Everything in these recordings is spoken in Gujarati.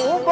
오?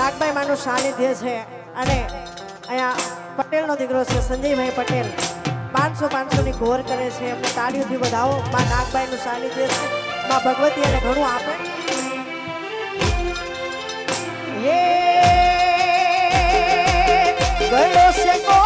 નાગભાઈ માનું સાનિધ્ય છે. અને અહીંયા પટેલનો દીકરો છે, સંજયભાઈ પટેલ. પાંચસો પાંચસોની ઘોર કરે છે, એમને તાળીઓથી વધાવો. મા નાગભાઈનું સાનિધ્ય છે. મા ભગવતી એને ઘણું આપે. યે ગયો છે